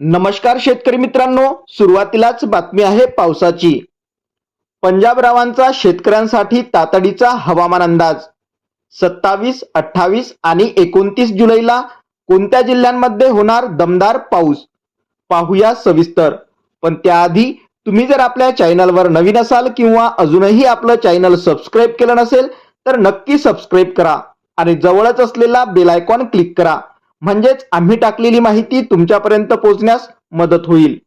नमस्कार शेतकरी मित्रांनो सुरुवातीलाच बातमी आहे पावसाची. पंजाबरावांचा शेतकऱ्यांसाठी तातडीचा हवामान अंदाज. सत्तावीस अठ्ठावीस आणि एकोणतीस जुलैला कोणत्या जिल्ह्यांमध्ये होणार दमदार पाऊस? पाहूया सविस्तर. पण त्याआधी तुम्ही जर आपल्या चॅनलवर नवीन असाल किंवा अजूनही आपलं चॅनल सबस्क्राईब केलं नसेल तर नक्की सबस्क्राईब करा आणि जवळच असलेला बेल आयकॉन क्लिक करा. म्हणजेच आम्ही टाकलेली माहिती तुमच्यापर्यंत पोहोचण्यास मदत होईल.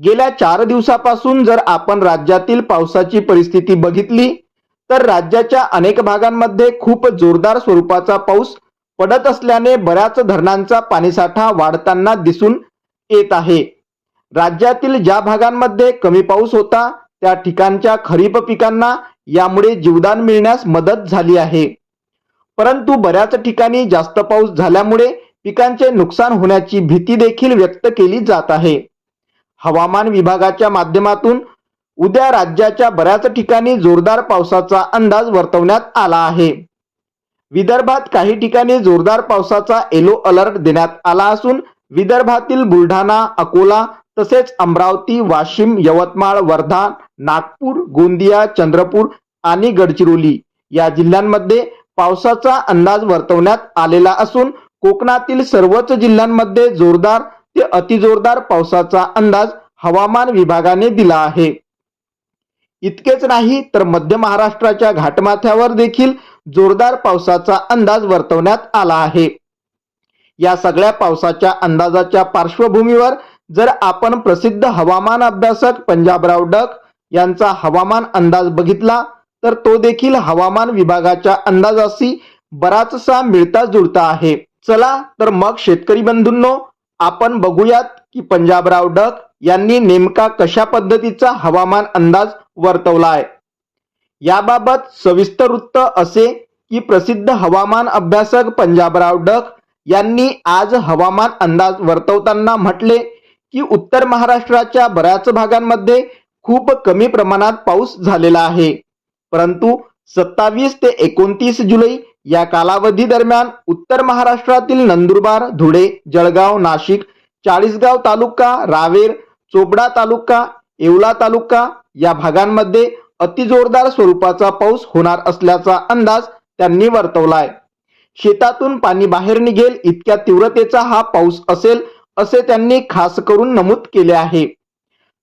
गेल्या चार दिवसापासून जर आपण राज्यातील पावसाची परिस्थिती बघितली तर राज्याच्या अनेक भागांमध्ये खूप जोरदार स्वरूपाचा पाऊस पडत असल्याने बऱ्याच धरणांचा पाणीसाठा वाढताना दिसून येत आहे. राज्यातील ज्या भागांमध्ये कमी पाऊस होता त्या ठिकाणच्या खरीप पिकांना यामुळे जीवदान मिळण्यास मदत झाली आहे. परंतु बऱ्याच ठिकाणी जास्त पाऊस झाल्यामुळे पिकांचे नुकसान होण्याची भीती देखील व्यक्त केली जात आहे. हवामान विभागाच्या माध्यमातून उद्या राज्याच्या बऱ्याच ठिकाणी जोरदार पावसाचा अंदाज वर्तवण्यात आला आहे. विदर्भात काही ठिकाणी जोरदार पावसाचा येलो अलर्ट देण्यात आला असून विदर्भातील बुलढाणा अकोला तसेच अमरावती वाशिम यवतमाळ वर्धा नागपूर गोंदिया चंद्रपूर आणि गडचिरोली या जिल्ह्यांमध्ये पावसाचा अंदाज वर्तवण्यात आलेला असून कोकणातील सर्वच जिल्ह्यांमध्ये जोरदार ते अतिजोरदार पावसाचा अंदाज हवामान विभागाने दिला आहे. इतकेच नाही तर मध्य महाराष्ट्राच्या घाटमाथ्यावर देखील जोरदार पावसाचा अंदाज वर्तवण्यात आला आहे. या सगळ्या पावसाच्या अंदाजाच्या पार्श्वभूमीवर जर आपण प्रसिद्ध हवामान अभ्यासक पंजाबराव डक यांचा हवामान अंदाज बघितला तर तो देखील हवामान विभागाच्या अंदाजाशी बराचसा मिळता जुळता आहे. चला तर मग शेतकरी बंधूंनो आपण बघूयात की पंजाबराव डक यांनी नेमका कशा पद्धतीचा हवामान अंदाज वर्तवलाय. याबाबत सविस्तर वृत्त असे की प्रसिद्ध हवामान अभ्यासक पंजाबराव डक यांनी आज हवामान अंदाज वर्तवताना म्हटले की उत्तर महाराष्ट्राच्या बऱ्याच भागांमध्ये खूप कमी प्रमाणात पाऊस झालेला आहे. परंतु सत्तावीस ते एकोणतीस जुलै या कालावधी दरम्यान उत्तर महाराष्ट्रातील नंदुरबार धुळे जळगाव नाशिक चाळीसगाव तालुका रावेर चोपडा तालुका येवला तालुका या भागांमध्ये अतिजोरदार स्वरूपाचा पाऊस होणार असल्याचा अंदाज त्यांनी वर्तवलाय. शेतातून पाणी बाहेर निघेल इतक्या तीव्रतेचा हा पाऊस असेल असे त्यांनी खास करून नमूद केले आहे.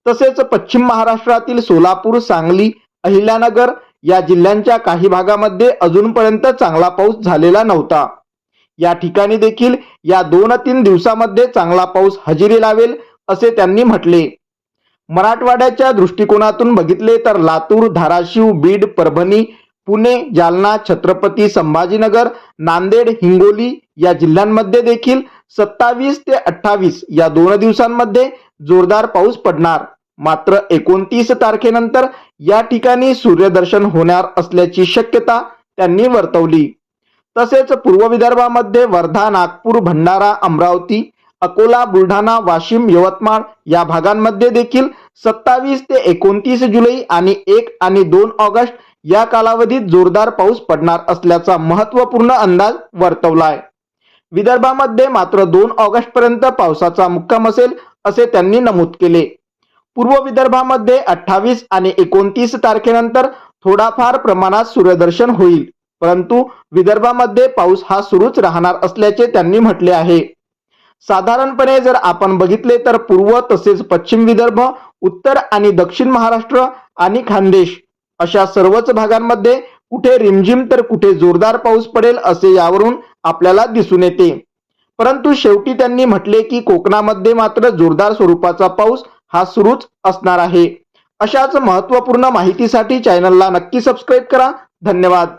तसेच पश्चिम महाराष्ट्रातील सोलापूर सांगली अहिल्यानगर या जिल्ह्यांच्या काही भागामध्ये अजूनपर्यंत चांगला पाऊस झालेला नव्हता. या ठिकाणी देखील या दोन तीन दिवसामध्ये चांगला पाऊस हजेरी लावेल असे त्यांनी म्हटले. मराठवाड्याच्या दृष्टिकोनातून बघितले तर लातूर धाराशिव बीड परभणी पुणे जालना छत्रपती संभाजीनगर नांदेड हिंगोली या जिल्ह्यांमध्ये देखील सत्तावीस ते अठ्ठावीस या दोन दिवसांमध्ये जोरदार पाऊस पडणार. मात्र एकोणतीस तारखेनंतर या ठिकाणी सूर्यदर्शन होणार असल्याची शक्यता त्यांनी वर्तवली. तसेच पूर्व विदर्भामध्ये वर्धा नागपूर भंडारा अमरावती अकोला बुलढाणा वाशिम यवतमाळ या भागांमध्ये देखील सत्तावीस ते एकोणतीस जुलै आणि एक आणि दोन ऑगस्ट या कालावधीत जोरदार पाऊस पडणार असल्याचा महत्त्वपूर्ण अंदाज वर्तवलाय. विदर्भामध्ये मात्र दोन ऑगस्ट पर्यंत पावसाचा मुक्काम असेल असे त्यांनी नमूद केले. पूर्व विदर्भामध्ये अठ्ठावीस आणि एकोणतीस तारखेनंतर थोडाफार प्रमाणात सूर्यदर्शन होईल. परंतु विदर्भामध्ये पाऊस हा सुरूच राहणार असल्याचे त्यांनी म्हटले आहे. साधारणपणे जर आपण बघितले तर पूर्व तसेच पश्चिम विदर्भ उत्तर आणि दक्षिण महाराष्ट्र आणि खानदेश अशा सर्वच भागांमध्ये कुठे रिमझिम तर कुठे जोरदार पाऊस पडेल असे यावरून आपल्याला दिसून येते. परंतु शेवटी त्यांनी म्हटले की कोकणामध्ये मात्र जोरदार स्वरूपाचा पाऊस हा सुरूच असणार आहे. अशाच महत्त्वपूर्ण माहितीसाठी चॅनलला नक्की सबस्क्राईब करा. धन्यवाद.